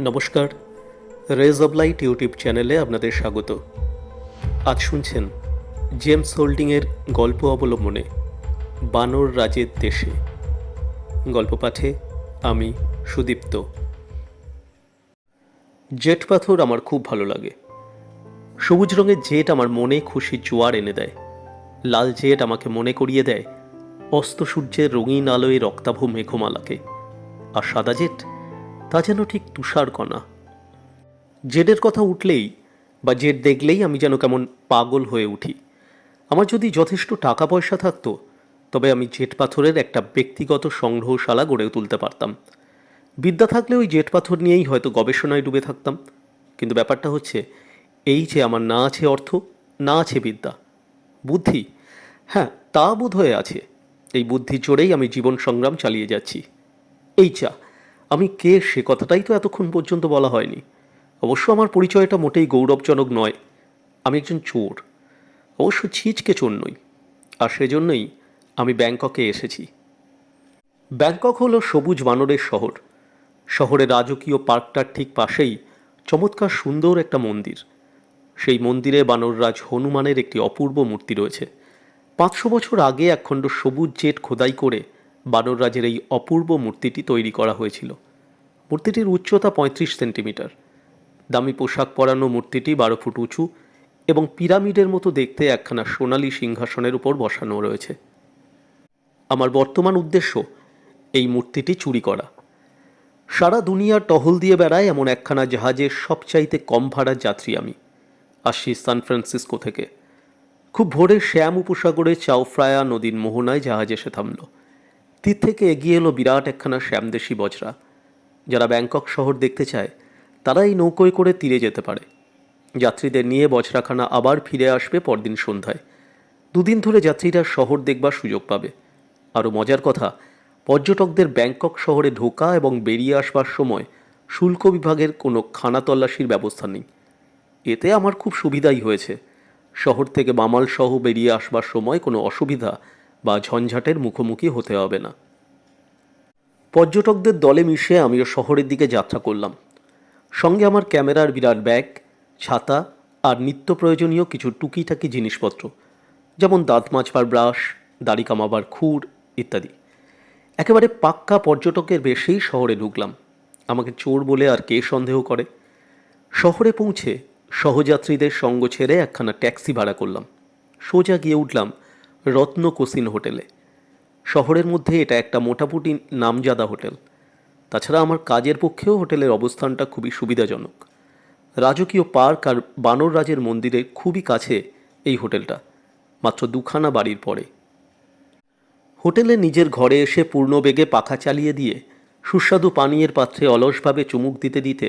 নমস্কার। Raise of light YouTube চ্যানেলে আপনাদের স্বাগত। আজ শুনছেন জেমস হোল্ডিংয়ের গল্প অবলম্বনে, বানর রাজের দেশে। গল্প পাঠে আমি সুদীপ্ত। জেট পাথর আমার খুব ভালো লাগে। সবুজ রঙের জেট আমার মনে খুশি জোয়ার এনে দেয়। লাল জেট আমাকে মনে করিয়ে দেয়। অস্ত সূর্যের রঙিন আলোয় রক্তাভ মেঘমালাকে। আর সাদা জেট তা যেন ঠিক তুষারকণা জেডের কথা উঠলেই বা জেড দেখলেই আমি যেন কেমন পাগল হয়ে উঠি। আমার যদি যথেষ্ট টাকা পয়সা থাকতো, তবে আমি জেট পাথরের একটা ব্যক্তিগত সংগ্রহশালা গড়ে তুলতে পারতাম। বিদ্যা থাকলে ওই জেট পাথর নিয়েই হয়তো গবেষণায় ডুবে থাকতাম। কিন্তু ব্যাপারটা হচ্ছে, এই যে আমার না আছে অর্থ, না আছে বিদ্যা। বুদ্ধি? হ্যাঁ তা বোধ হয়ে আছে। এই বুদ্ধির জোরেই আমি জীবন সংগ্রাম চালিয়ে যাচ্ছি। এই চা আমি কে? সে কথাটাই তো এতক্ষণ পর্যন্ত বলা হয়নি। অবশ্য আমার পরিচয়টা মোটেই গৌরবজনক নয়। আমি একজন চোর। অবশ্য ছিচকে চোর নই। আর সেজন্যই আমি ব্যাংককে এসেছি। ব্যাংকক হলো সবুজ বানরের শহর। শহরের রাজকীয় পার্কটার ঠিক পাশেই চমৎকার সুন্দর একটা মন্দির। সেই মন্দিরে বানররাজ হনুমানের একটি অপূর্ব মূর্তি রয়েছে। পাঁচশো বছর আগে একখণ্ড সবুজ জেট খোদাই করে বানররাজের এই অপূর্ব মূর্তিটি তৈরি করা হয়েছিল। মূর্তিটির উচ্চতা পঁয়ত্রিশ সেন্টিমিটার। দামি পোশাক পরানো মূর্তিটি বারো ফুট উঁচু এবং পিরামিডের মতো দেখতে একখানা সোনালী সিংহাসনের উপর বসানো রয়েছে। আমার বর্তমান উদ্দেশ্য, এই মূর্তিটি চুরি করা। সারা দুনিয়ার টহল দিয়ে বেড়ায় এমন একখানা জাহাজের সবচাইতে কম ভাড়ার যাত্রী আমি আসছি সান ফ্রান্সিসকো থেকে। খুব ভোরে শ্যাম উপসাগরে চাওফ্রায়া নদীর মোহনায় জাহাজ এসে থামল। তীর থেকে এগিয়ে এলো বিরাট একখানা শ্যামদেশি বজরা। যারা ব্যাংকক শহর দেখতে চায় তারা এই নৌকোয় করে তীরে যেতে পারে। যাত্রীদের নিয়ে বজরাখানা আবার ফিরে আসবে পরদিন সন্ধ্যায়। দুদিন ধরে যাত্রীরা শহর দেখবার সুযোগ পাবে। আরও মজার কথা, পর্যটকদের ব্যাংকক শহরে ঢোকা এবং বেরিয়ে আসবার সময় শুল্ক বিভাগের কোনো খানা তল্লাশির ব্যবস্থা নেই। এতে আমার খুব সুবিধাই হয়েছে। শহর থেকে বামাল সহ বেরিয়ে আসবার সময় কোনো অসুবিধা বা ঝঞ্ঝাটের মুখোমুখি হতে হবে না। পর্যটকদের দলে মিশে আমিও শহরের দিকে যাত্রা করলাম। সঙ্গে আমার ক্যামেরার বিরাট ব্যাগ, ছাতা আর নিত্য প্রয়োজনীয় কিছু টুকিটাকি জিনিসপত্র, যেমন দাঁত মাছবার ব্রাশ, দাড়ি কামাবার খুর ইত্যাদি। একেবারে পাক্কা পর্যটকের বেশেই শহরে ঢুকলাম। আমাকে চোর বলে আর কে সন্দেহ করে? শহরে পৌঁছে সহযাত্রীদের সঙ্গ ছেড়ে একখানা ট্যাক্সি ভাড়া করলাম। সোজা গিয়ে উঠলাম রত্ন কোসিন হোটেলে। শহরের মধ্যে এটা একটা মোটামুটি নামজাদা হোটেল। তাছাড়া আমার কাজের পক্ষেও হোটেলের অবস্থানটা খুবই সুবিধাজনক। রাজকীয় পার্ক আর বানর রাজের মন্দিরের খুবই কাছে এই হোটেলটা, মাত্র দুখানা বাড়ির পরে। হোটেলে নিজের ঘরে এসে পূর্ণ বেগে পাখা চালিয়ে দিয়ে, সুস্বাদু পানীয়ের পাত্রে অলসভাবে চুমুক দিতে দিতে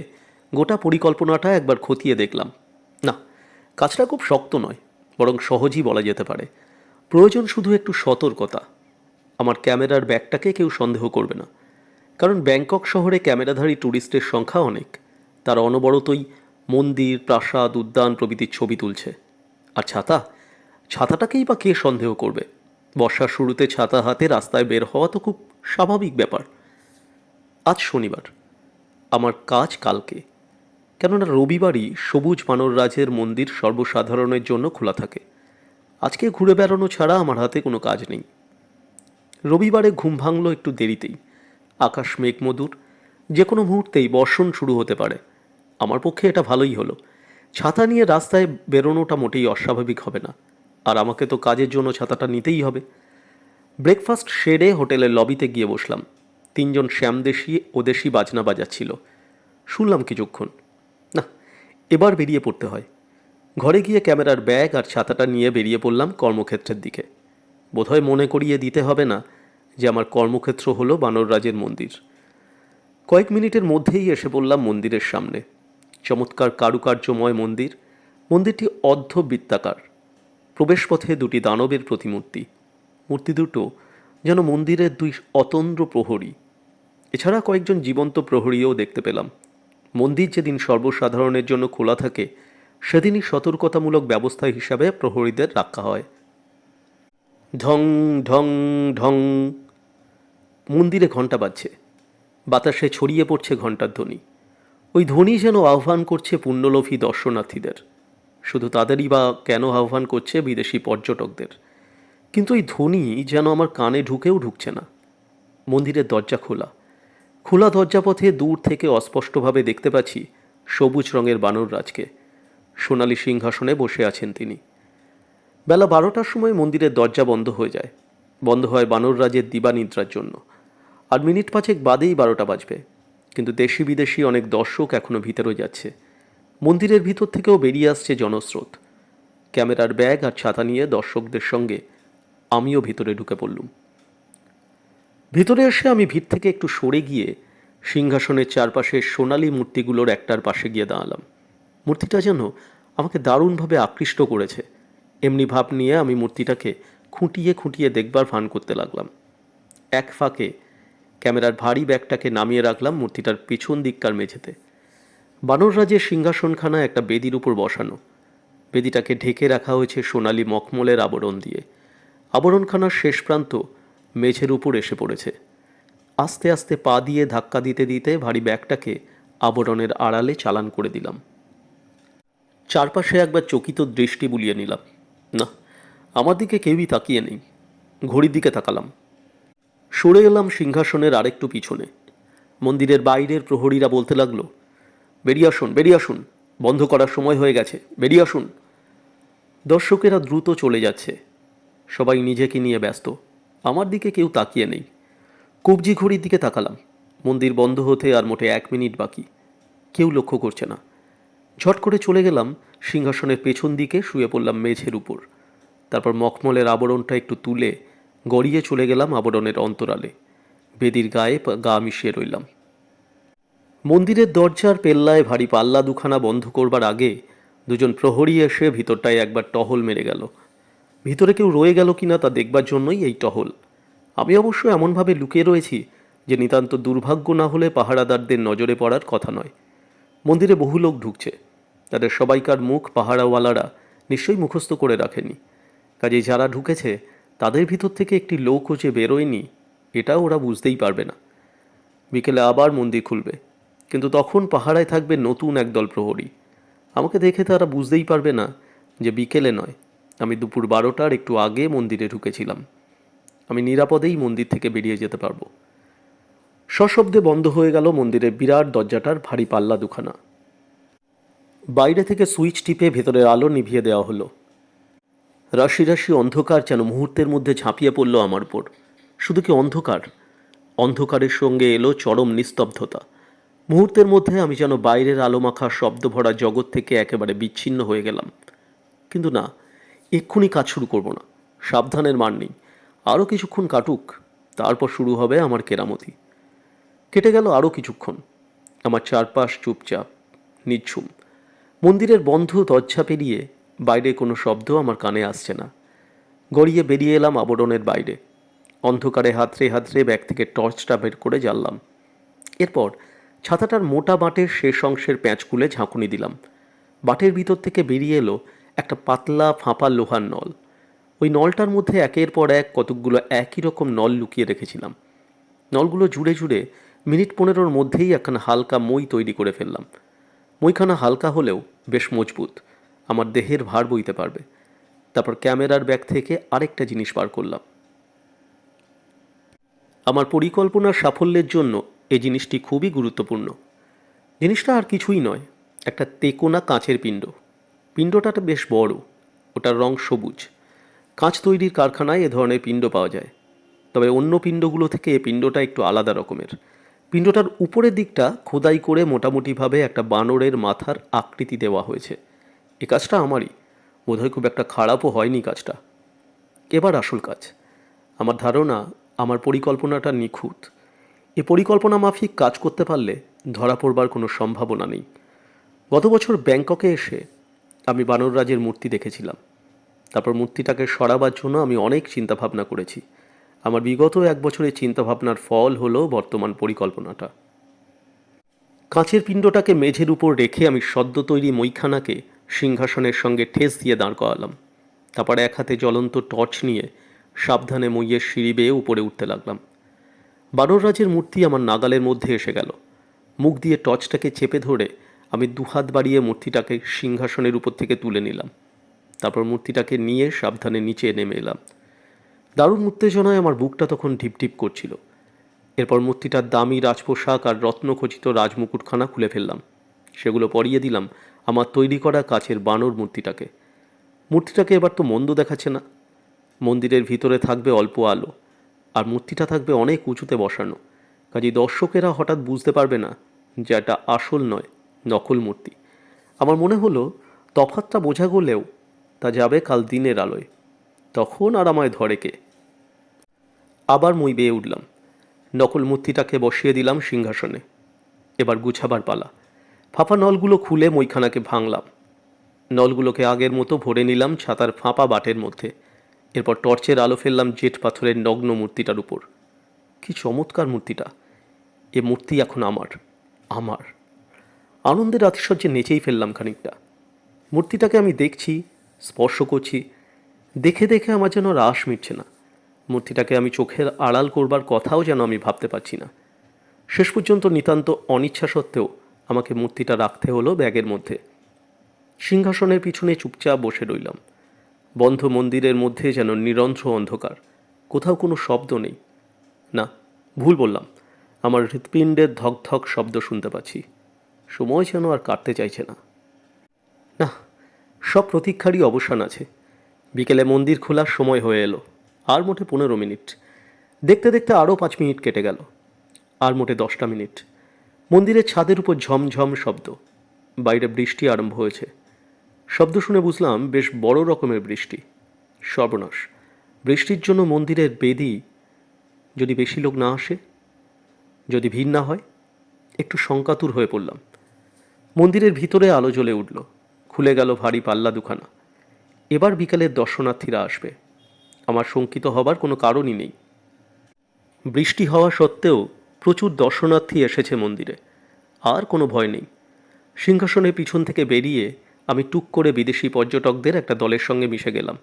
গোটা পরিকল্পনাটা একবার খতিয়ে দেখলাম। না, কাজটা খুব শক্ত নয়, বরং সহজই বলা যেতে পারে। প্রয়োজন শুধু একটু সতর্কতা। আমার ক্যামেরার ব্যাগটাকে কেউ সন্দেহ করবে না। কারণ ব্যাংকক শহরে ক্যামেরাধারী ট্যুরিস্টের সংখ্যা অনেক। তারা অনবরতই মন্দির, প্রাসাদ, উদ্যান প্রভৃতির ছবি তুলছে। আর ছাতা? ছাতাটাকেই বা কে সন্দেহ করবে? বর্ষার শুরুতে ছাতা হাতে রাস্তায় বের হওয়া তো খুব স্বাভাবিক ব্যাপার। আজ শনিবার। আমার কাজ কালকে। কেননা রবিবারই সবুজ মানর রাজের মন্দির সর্বসাধারণের জন্য খোলা থাকে। আজকে ঘুরে বেড়ানো ছাড়া আমার হাতে কোনো কাজ নেই। রবিবারে ঘুম ভাঙলো একটু দেরিতেই। আকাশ মেঘমধুর যে কোনো মুহূর্তেই বর্ষণ শুরু হতে পারে। আমার পক্ষে এটা ভালোই হলো। ছাতা নিয়ে রাস্তায় বেরোনোটা মোটেই অস্বাভাবিক হবে না। আর আমাকে তো কাজের জন্য ছাতাটা নিতেই হবে। ব্রেকফাস্ট সেরে হোটেলের লবিতে গিয়ে বসলাম। তিনজন শ্যামদেশি ও দেশি বাজনা বাজাচ্ছিল। শুনলাম কিছুক্ষণ। না, এবার বেরিয়ে পড়তে হয়। ঘরে গিয়ে ক্যামেরার ব্যাগ আর ছাতাটা নিয়ে বেরিয়ে পড়লাম কর্মক্ষেত্রের দিকে। বোধহয় মনে করিয়ে দিতে হবে না যে আমার কর্মক্ষেত্র হলো বানররাজের মন্দির। কয়েক মিনিটের মধ্যেই এসে পড়লাম মন্দিরের সামনে। চমৎকার কারুকার্যময় মন্দির, মন্দিরটি অর্ধ বৃত্তাকার। প্রবেশপথে দুটি দানবের প্রতিমূর্তি। মূর্তি দুটো যেন মন্দিরের দুই অতন্দ্র প্রহরী। এছাড়া কয়েকজন জীবন্ত প্রহরীও দেখতে পেলাম। মন্দির যেদিন সর্বসাধারণের জন্য খোলা থাকে, সেদিনই সতর্কতামূলক ব্যবস্থা হিসাবে প্রহরীদের রাখা হয়। ঢং ঢং ঢং। মন্দিরে ঘণ্টা বাজছে। বাতাসে ছড়িয়ে পড়ছে ঘণ্টার ধ্বনি। ওই ধ্বনি যেন আহ্বান করছে পুণ্যলোভী দর্শনার্থীদের। শুধু তাদেরই বা কেন আহ্বান করছে বিদেশি পর্যটকদের? কিন্তু এই ধ্বনি যেন আমার কানে ঢুকেও ঢুকছে না। মন্দিরের দরজা খোলা। খোলা দরজাপথে দূর থেকে অস্পষ্টভাবে দেখতে পাচ্ছি সবুজ রঙের বানররাজকে সোনালী সিংহাসনে বসে আছেন তিনি। বেলা বারোটার সময় মন্দিরের দরজা বন্ধ হয়ে যায়। বন্ধ হয় বানররাজের দিবানিদ্রার জন্য। আর মিনিট পাঁচেক বাদেই বারোটা বাজবে। কিন্তু দেশি বিদেশি অনেক দর্শক এখনও ভিতরে যাচ্ছে। মন্দিরের ভিতর থেকেও বেরিয়ে আসছে জনস্রোত। ক্যামেরার ব্যাগ আর ছাতা নিয়ে দর্শকদের সঙ্গে আমিও ভিতরে ঢুকে পড়লুম। ভিতরে এসে আমি ভিড় থেকে একটু সরে গিয়ে সিংহাসনের চারপাশে সোনালি মূর্তিগুলোর একটার পাশে গিয়ে দাঁড়ালাম। মূর্তিটা যেন আমাকে দারুণভাবে আকৃষ্ট করেছে। এমনি ভাব নিয়ে আমি মূর্তিটাকে খুঁটিয়ে খুঁটিয়ে দেখবার ভান করতে লাগলাম। এক ফাঁকে ক্যামেরার ভারী ব্যাগটাকে নামিয়ে রাখলাম মূর্তিটার পিছন দিককার মেঝেতে। বানররাজের সিংহাসনখানা একটা বেদির উপর বসানো। বেদিটাকে ঢেকে রাখা হয়েছে সোনালি মখমলের আবরণ দিয়ে। আবরণখানার শেষ প্রান্ত মেঝের উপর এসে পড়েছে। আস্তে আস্তে পা দিয়ে ধাক্কা দিতে দিতে ভারী ব্যাগটাকে আবরণের আড়ালে চালান করে দিলাম। চারপাশে একবার চকিত দৃষ্টি বুলিয়ে নিলাম। না, আমার দিকে কেউই তাকিয়ে নেই। ঘড়ির দিকে তাকালাম। সরে এলাম সিংহাসনের আরেকটু পিছনে। মন্দিরের বাইরের প্রহরীরা বলতে লাগল, বেরিয়ে আসুন বেরিয়ে আসুন। বন্ধ করার সময় হয়ে গেছে। বেরিয়ে আসুন। দর্শকেরা দ্রুত চলে যাচ্ছে। সবাই নিজেকে নিয়ে ব্যস্ত। আমার দিকে কেউ তাকিয়ে নেই। কবজি ঘড়ির দিকে তাকালাম। মন্দির বন্ধ হতে আর মোটে এক মিনিট বাকি। কেউ লক্ষ্য করছে না। ঝট করে চলে গেলাম সিংহাসনের পেছন দিকে শুয়ে পড়লাম মেঝের উপর। তারপর মখমলের আবরণটা একটু তুলে গড়িয়ে চলে গেলাম আবরণের অন্তরালে। বেদির গায়ে গা মিশিয়ে রইলাম। মন্দিরের দরজার পেল্লায় ভারী পাল্লা দুখানা বন্ধ করবার আগে দুজন প্রহরী এসে ভিতরটায় একবার টহল মেরে গেল। ভিতরে কেউ রয়ে গেল কিনা তা দেখবার জন্যই এই টহল। আমি অবশ্য এমনভাবে লুকিয়ে রয়েছি যে নিতান্ত দুর্ভাগ্য না হলে পাহারাদারদের নজরে পড়ার কথা নয়। মন্দিরে বহু লোক ঢুকছে। তাদের সবাইকার মুখ পাহারাওয়ালারা নিশ্চয়ই মুখস্থ করে রাখেনি। কাজে যারা ঢুকেছে, তাদের ভিতর থেকে একটি লোকও যে বেরোয়নি, এটা ওরা বুঝতেই পারবে না। বিকেলে আবার মন্দির খুলবে, কিন্তু তখন পাহারায় থাকবে নতুন একদল প্রহরী। আমাকে দেখে তারা বুঝতেই পারবে না যে বিকেলে নয়, আমি দুপুর বারোটার একটু আগে মন্দিরে ঢুকেছিলাম। আমি নিরাপদেই মন্দির থেকে বেরিয়ে যেতে পারব। সশব্দে বন্ধ হয়ে গেল মন্দিরের বিরাট দরজাটার ভারী পাল্লা দুখানা। বাইরে থেকে সুইচ টিপে ভেতরের আলো নিভিয়ে দেওয়া হলো। রাশি রাশি অন্ধকার যেন মুহূর্তের মধ্যে ঝাঁপিয়ে পড়ল আমার উপর। শুধু কি অন্ধকার? অন্ধকারের সঙ্গে এলো চরম নিস্তব্ধতা। মুহূর্তের মধ্যে আমি যেন বাইরের আলোমাখা শব্দ ভরা জগৎ থেকে একেবারে বিচ্ছিন্ন হয়ে গেলাম। কিন্তু না, এক্ষুনি কাজ শুরু করব না। সাবধানের মান নেই। আরও কিছুক্ষণ কাটুক, তারপর শুরু হবে আমার কেরামতি। কেটে গেল আরও কিছুক্ষণ। আমার চারপাশ চুপচাপ, নিঝুম। মন্দিরের বন্ধ দরজা পেরিয়ে বাইরে কোনো শব্দ আমার কানে আসছে না। গড়িয়ে বেরিয়ে এলাম আবরণের বাইরে। অন্ধকারে হাতড়ে হাতড়ে ব্যাগ থেকে টর্চটা বের করে জ্বাললাম। এরপর ছাতাটার মোটা বাঁটের শেষ অংশের প্যাঁচ খুলে ঝাঁকুনি দিলাম। বাটের ভিতর থেকে বেরিয়ে এলো একটা পাতলা ফাঁপা লোহার নল। ওই নলটার মধ্যে একের পর এক কতকগুলো একই রকম নল লুকিয়ে রেখেছিলাম। নলগুলো জুড়ে জুড়ে মিনিট পনেরোর মধ্যেই একখানা হালকা মই তৈরি করে ফেললাম। মইখানা হালকা হলেও বেশ মজবুত। আমার দেহের ভার বইতে পারবে। তারপর ক্যামেরার ব্যাগ থেকে আরেকটা জিনিস বার করলাম। আমার পরিকল্পনার সাফল্যের জন্য এই জিনিসটি খুবই গুরুত্বপূর্ণ। জিনিসটা আর কিছুই নয়, একটা তেকোনা কাঁচের পিণ্ড। পিণ্ডটা বেশ বড়, ওটার রং সবুজ। কাঁচ তৈরির কারখানায় এ ধরনের পিণ্ড পাওয়া যায়। তবে অন্য পিণ্ডগুলো থেকে এ পিণ্ডটা একটু আলাদা রকমের। পিণ্ডটার উপরের দিকটা খোদাই করে মোটামুটিভাবে একটা বানরের মাথার আকৃতি দেওয়া হয়েছে। এ কাজটা আমারই। বোধহয় খুব একটা খারাপও হয়নি কাজটা। এবার আসল কাজ। আমার ধারণা, আমার পরিকল্পনাটা নিখুঁত। এ পরিকল্পনা মাফিক কাজ করতে পারলে ধরা পড়বার কোনো সম্ভাবনা নেই। গত বছর ব্যাংককে এসে আমি বানররাজের মূর্তি দেখেছিলাম। তারপর মূর্তিটাকে সরাবার জন্য আমি অনেক চিন্তাভাবনা করেছি। আমার বিগত এক বছরের চিন্তাভাবনার ফল হলো বর্তমান পরিকল্পনাটা। কাঁচের পিণ্ডটাকে মেঝের উপর রেখে আমি সদ্য তৈরি মইখানাকে সিংহাসনের সঙ্গে ঠেস দিয়ে দাঁড় করালাম। তারপর এক হাতে জ্বলন্ত টর্চ নিয়ে সাবধানে মইয়ের সিঁড়ি বেয়ে উপরে উঠতে লাগলাম। বানররাজের মূর্তি আমার নাগালের মধ্যে এসে গেল। মুখ দিয়ে টর্চটাকে চেপে ধরে আমি দুহাত বাড়িয়ে মূর্তিটাকে সিংহাসনের উপর থেকে তুলে নিলাম। তারপর মূর্তিটাকে নিয়ে সাবধানে নিচে নেমে এলাম। দারুণ উত্তেজনায় আমার বুকটা তখন ঢিপঢিপ করছিল। এরপর মূর্তিটার দামি রাজপোশাক আর রত্নখচিত রাজমুকুটখানা খুলে ফেললাম। সেগুলো পরিয়ে দিলাম আমার তৈরি করা কাছের বানর মূর্তিটাকে। মূর্তিটাকে এবার তো মন্দ দেখাচ্ছে না। মন্দিরের ভিতরে থাকবে অল্প আলো, আর মূর্তিটা থাকবে অনেক উঁচুতে বসানো। কাজেই দর্শকেরা হঠাৎ বুঝতে পারবে না যে এটা আসল নয়, নকল মূর্তি। আমার মনে হলো তফাতটা বোঝা গেলেও তা যাবে কাল দিনের আলোয়। তখন আর আমায় ধরে কে? আবার মই বেয়ে উঠলাম। নকল মূর্তিটাকে বসিয়ে দিলাম সিংহাসনে। এবার গুছাবার পালা। ফাঁপা নলগুলো খুলে মইখানাকে ভাঙলাম। নলগুলোকে আগের মতো ভরে নিলাম ছাতার ফাঁপা বাটের মধ্যে। এরপর টর্চের আলো ফেললাম জেট পাথরের নগ্ন মূর্তিটার উপর। কি চমৎকার মূর্তিটা! এ মূর্তি এখন আমার। আমার। আনন্দের আতিশয্যে নেচেই ফেললাম খানিকটা। মূর্তিটাকে আমি দেখছি, স্পর্শ করছি দেখে দেখে আমার যেন রাস মিটছে না। মূর্তিটাকে আমি চোখের আড়াল করবার কথাও যেন আমি ভাবতে পারছি না। শেষ পর্যন্ত নিতান্ত অনিচ্ছা সত্ত্বেও আমাকে মূর্তিটা রাখতে হলো ব্যাগের মধ্যে। সিংহাসনের পিছনে চুপচাপ বসে রইলাম। বন্ধ মন্দিরের মধ্যে যেন নিরন্ধ্র অন্ধকার, কোথাও কোনো শব্দ নেই। না, ভুল বললাম, আমার হৃৎপিণ্ডের ধকধক শব্দ শুনতে পাচ্ছি। সময় যেন আর কাটতে চাইছে না। না, সব প্রতীক্ষারই অবসান আছে। বিকেলে মন্দির খোলার সময় হয়ে এলো। আর মোটে পনেরো মিনিট। দেখতে দেখতে আরও পাঁচ মিনিট কেটে গেল। আর মোটে দশটা মিনিট। মন্দিরের ছাদের উপর ঝমঝম শব্দ। বাইরে বৃষ্টি আরম্ভ হয়েছে। শব্দ শুনে বুঝলাম বেশ বড় রকমের বৃষ্টি। সর্বনাশ। বৃষ্টির জন্য মন্দিরের বেদি যদি বেশি লোক না আসে? যদি ভিড় না হয়? একটু শঙ্কাতুর হয়ে পড়লাম। মন্দিরের ভিতরে আলো জ্বলে উঠল। খুলে গেল ভারী পাল্লা দুখানা। এবার বিকালের দর্শনার্থীরা আসবে। আমার শঙ্কিত হবার কোনো কারণই নেই। বৃষ্টি হওয়া সত্ত্বেও প্রচুর দর্শনার্থী এসেছে মন্দিরে। আর কোনো ভয় নেই। সিংহাসনের পিছন থেকে বেরিয়ে আমি টুক করে বিদেশি পর্যটকদের একটা দলের সঙ্গে মিশে গেলাম।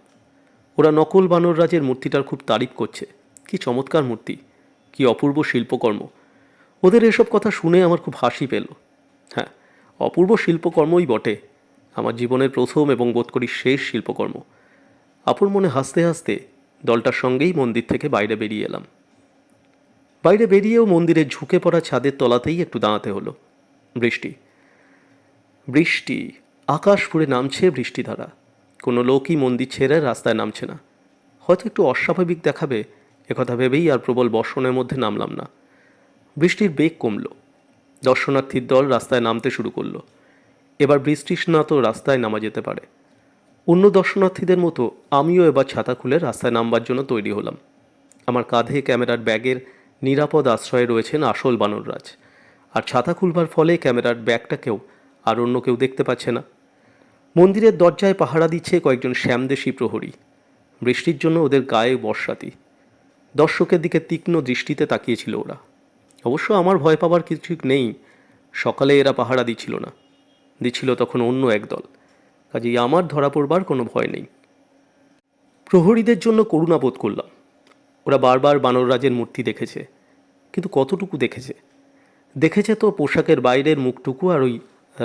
ওরা নকল বানররাজের মূর্তিটার খুব তারিফ করছে। কি চমৎকার মূর্তি, কি অপূর্ব শিল্পকর্ম। ওদের এসব কথা শুনে আমার খুব হাসি পেল। হ্যাঁ অপূর্ব শিল্পকর্মই বটে। আমার জীবনের প্রথম এবং বোধ করি শেষ শিল্পকর্ম। আপন মনে হাসতে হাসতে দলটার সঙ্গেই মন্দির থেকে বাইরে বেরিয়ে এলাম। বাইরে বেরিয়েও মন্দিরের ঝুঁকে পড়া ছাদের তলাতেই একটু দাঁড়াতে হলো। বৃষ্টি। বৃষ্টি। আকাশ পুড়ে নামছে বৃষ্টিধারা কোনো লোকই মন্দির ছেড়ে রাস্তায় নামছে না। হয়তো একটু অস্বাভাবিক দেখাবে, একথা ভেবেই আর প্রবল বর্ষণের মধ্যে নামলাম না। বৃষ্টির বেগ কমল। দর্শনার্থীর দল রাস্তায় নামতে শুরু করল। এবার বৃষ্টি স্নাত রাস্তায় নামা যেতে পারে। অন্য দর্শনার্থীদের মতো আমিও এবার ছাতা খুলে রাস্তায় নামবার জন্য তৈরি হলাম। আমার কাঁধে ক্যামেরার ব্যাগের নিরাপদ আশ্রয়ে রয়েছেন আসল বানররাজ আর ছাতা খুলবার ফলে ক্যামেরার ব্যাগটাকেও আর অন্য কেউ দেখতে পাচ্ছে না। মন্দিরের দরজায় পাহারা দিচ্ছে কয়েকজন শ্যামদেশী প্রহরী। বৃষ্টির জন্য ওদের গায়ে বর্ষাতি। দর্শকের দিকে তীক্ষ্ণ দৃষ্টিতে তাকিয়েছিল ওরা। অবশ্য আমার ভয় পাবার কিছু নেই। সকালে এরা পাহারা দিচ্ছিল না। দিচ্ছিল তখন অন্য একদল কাজেই আমার ধরা পড়বার কোনো ভয় নেই। প্রহরীদের জন্য করুণা বোধ করলাম। ওরা বারবার বানররাজের মূর্তি দেখেছে, কিন্তু কতটুকু দেখেছে? দেখেছে তো পোশাকের বাইরের মুখটুকু আর ওই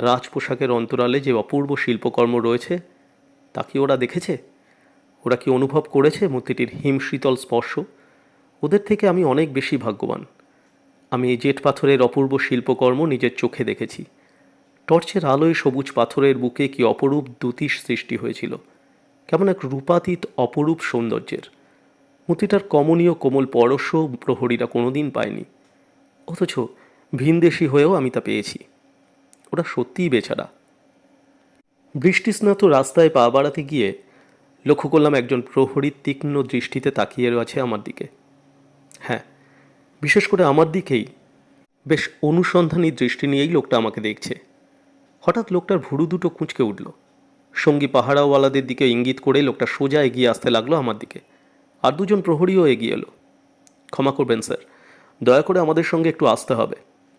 রাজ পোশাকের অন্তরালে যে অপূর্ব শিল্পকর্ম রয়েছে, তা কি ওরা দেখেছে? ওরা কি অনুভব করেছে মূর্তিটির হিমশীতল স্পর্শ? ওদের থেকে আমি অনেক বেশি ভাগ্যবান। আমি এই জেট পাথরের অপূর্ব শিল্পকর্ম নিজের চোখে দেখেছি। টর্চের আলোয় সবুজ পাথরের বুকে কি অপরূপ দ্যুতির সৃষ্টি হয়েছিল? কেমন এক রূপাতীত অপরূপ সৌন্দর্যের? মূর্তিটার কমনীয় কোমল পরশ প্রহরীরা কোনোদিন পায়নি। অথচ ভিনদেশি হয়েও আমি তা পেয়েছি। ওরা সত্যিই বেচারা। বৃষ্টিস্নাত রাস্তায় পা বাড়াতে গিয়ে লক্ষ্য করলাম একজন প্রহরীর তীক্ষ্ণ দৃষ্টিতে তাকিয়ে রয়েছে আমার দিকে। হ্যাঁ বিশেষ করে আমার দিকেই। বেশ অনুসন্ধানী দৃষ্টি নিয়েই লোকটা আমাকে দেখছে। হঠাৎ লোকটার ভুরু দুটো কুঁচকে উঠল। সঙ্গী পাহারাওয়ালাদের দিকে ইঙ্গিত করে লোকটা সোজা এগিয়ে আসতে লাগল আমার দিকে। আর দুজন প্রহরীও এগিয়ে এলো। ক্ষমা করবেন, স্যার। দয়া করে আমাদের সঙ্গে একটু আসতে হবে।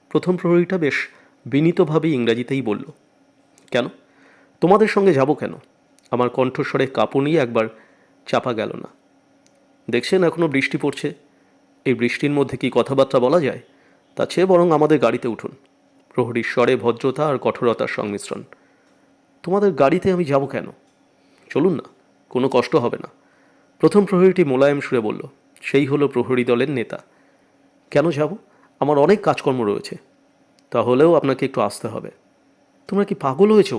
প্রথম প্রহরীটা বেশ বিনীতভাবে ইংরাজিতেই বলল, কেন? তোমাদের সঙ্গে যাব কেন? আমার কণ্ঠস্বরে কাঁপুনি একবার চাপা গেল না। দেখছেন এখনও বৃষ্টি পড়ছে? এই বৃষ্টির মধ্যে কি কথাবার্তা বলা যায়? তা চেয়ে বরং আমাদের গাড়িতে উঠুন। প্রহরীর স্বরে ভদ্রতা আর কঠোরতার সংমিশ্রণ। তোমাদের গাড়িতে আমি যাব কেন? চলুন না, কোনো কষ্ট হবে না। প্রথম প্রহরীটি মোলায়েম সুরে বলল, সেই হলো প্রহরী দলের নেতা। কেন যাব? আমার অনেক কাজকর্ম রয়েছে। তাহলেও আপনাকে একটু আসতে হবে। তোমরা কি পাগল হয়েছো?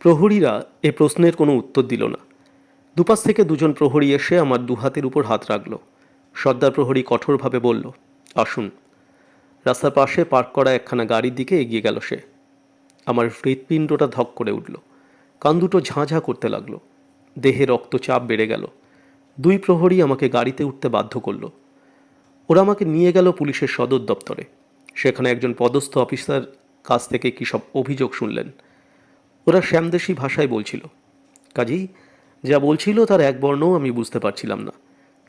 প্রহরীরা এ প্রশ্নের কোনো উত্তর দিল না। দুপাশ থেকে দুজন প্রহরী এসে আমার দুহাতের উপর হাত রাখল। সর্দার প্রহরী কঠোরভাবে বলল, আসুন। রাস্তার পাশে পার্ক করা একখানা গাড়ির দিকে এগিয়ে গেল সে। আমার হৃৎপিণ্ডটা ধক করে উঠল। কান দুটো ঝাঁঝা করতে লাগল। দেহে রক্তচাপ বেড়ে গেল। দুই প্রহরী আমাকে গাড়িতে উঠতে বাধ্য করল। ওরা আমাকে নিয়ে গেল পুলিশের সদর দপ্তরে। সেখানে একজন পদস্থ অফিসার কাছ থেকে কী সব অভিযোগ শুনলেন? ওরা শ্যামদেশী ভাষায় বলছিল। কাজেই যা বলছিল তার এক বর্ণও আমি বুঝতে পারছিলাম না।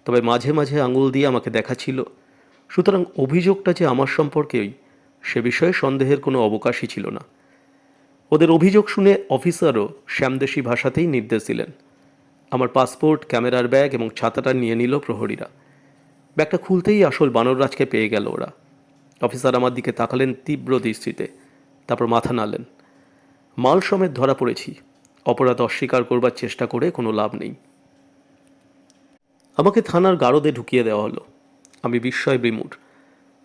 তবে মাঝে মাঝে আঙুল দিয়ে আমাকে দেখাচ্ছিল সুতরাং অভিযোগটা যে আমার সম্পর্কেই সে বিষয়ে সন্দেহের কোনো অবকাশই ছিল না। ওদের অভিযোগ শুনে অফিসারও শ্যামদেশী ভাষাতেই নির্দেশ দিলেন। আমার পাসপোর্ট, ক্যামেরার ব্যাগ এবং ছাতাটা নিয়ে নিল প্রহরীরা। ব্যাগটা খুলতেই আসল বানররাজকে পেয়ে গেল ওরা। অফিসার আমার দিকে তাকালেন তীব্র দৃষ্টিতে, তারপর মাথা নাড়লেন। মাল সমেত ধরা পড়েছি। অপরাধ অস্বীকার করবার চেষ্টা করে কোনো লাভ নেই। আমাকে থানার গারদে ঢুকিয়ে দেওয়া হলো। আমি বিস্ময় বিমূঢ়।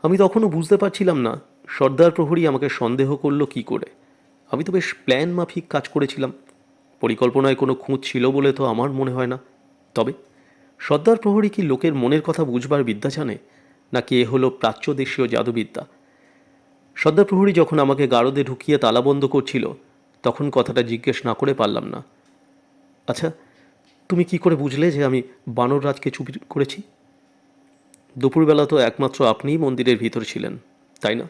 আমি তখনও বুঝতে পারছিলাম না, সর্দার প্রহরী আমাকে সন্দেহ করল কি করে। আমি তো বেশ প্ল্যান মাফিক কাজ করেছিলাম। পরিকল্পনায় কোনো খুঁত ছিল বলে তো আমার মনে হয় না। তবে, সর্দার প্রহরী কি লোকের মনের কথা বুঝবার বিদ্যা জানে নাকি এ হলো প্রাচ্যদেশীয় জাদুবিদ্যা? সর্দার প্রহরী যখন আমাকে গারদে ঢুকিয়ে তালাবন্ধ করছিল, তখন কথাটা জিজ্ঞেস না করে পারলাম না। আচ্ছা তুমি কি করে বুঝলে যে আমি বানর রাজকে চুপি করেছি? দুপুরবেলা তো একমাত্র আপনিই মন্দিরের ভিতর ছিলেন, তাই না?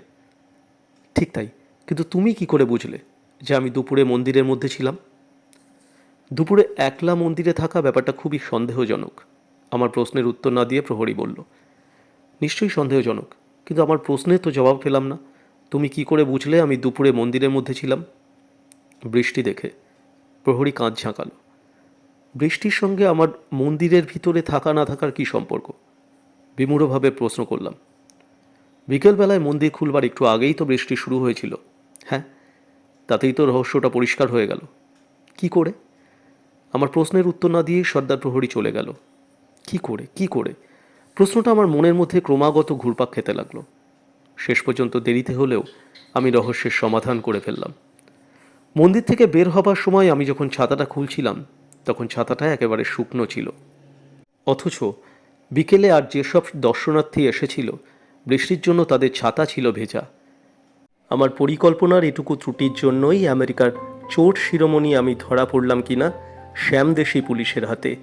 ঠিক তাই। কিন্তু তুমি কি করে বুঝলে যে আমি দুপুরে মন্দিরের মধ্যে ছিলাম? দুপুরে একলা মন্দিরে থাকা ব্যাপারটা খুবই সন্দেহজনক। আমার প্রশ্নের উত্তর না দিয়ে প্রহরী বলল, নিশ্চয়ই সন্দেহজনক, কিন্তু আমার প্রশ্নের তো জবাব পেলাম না। তুমি কি করে বুঝলে আমি দুপুরে মন্দিরের মধ্যে ছিলাম? বৃষ্টি দেখে প্রহরী কাঁধ ঝাঁকালো। বৃষ্টির সঙ্গে আমার মন্দিরের ভিতরে থাকা না থাকার কি সম্পর্ক? বিমূঢ়ভাবে প্রশ্ন করলাম। বিকেলবেলায় মন্দির খুলবার একটু আগেই তো বৃষ্টি শুরু হয়েছিল। হ্যাঁ তাতেই তো রহস্যটা পরিষ্কার হয়ে গেল। কি করে? আমার প্রশ্নের উত্তর না দিয়েই সর্দার প্রহরী চলে গেল। কি করে? কি করে? প্রশ্নটা আমার মনের মধ্যে ক্রমাগত ঘুরপাক খেতে লাগল। শেষ পর্যন্ত দেরিতে হলেও আমি রহস্যের সমাধান করে ফেললাম। মন্দির থেকে বের হবার সময় আমি যখন ছাতাটা খুলছিলাম, তখন ছাতাটা একেবারে শুকনো ছিল। অথচ বিকেলে আর যেসব দর্শনার্থী এসেছিল, বৃষ্টির জন্য তাদের ছাতা ছিল ভেজা। আমার পরিকল্পনার এটুকু ত্রুটির জন্যই আমেরিকার চোট শিরোমণি আমি ধরা পড়লাম কিনা, শ্যামদেশী পুলিশের হাতে।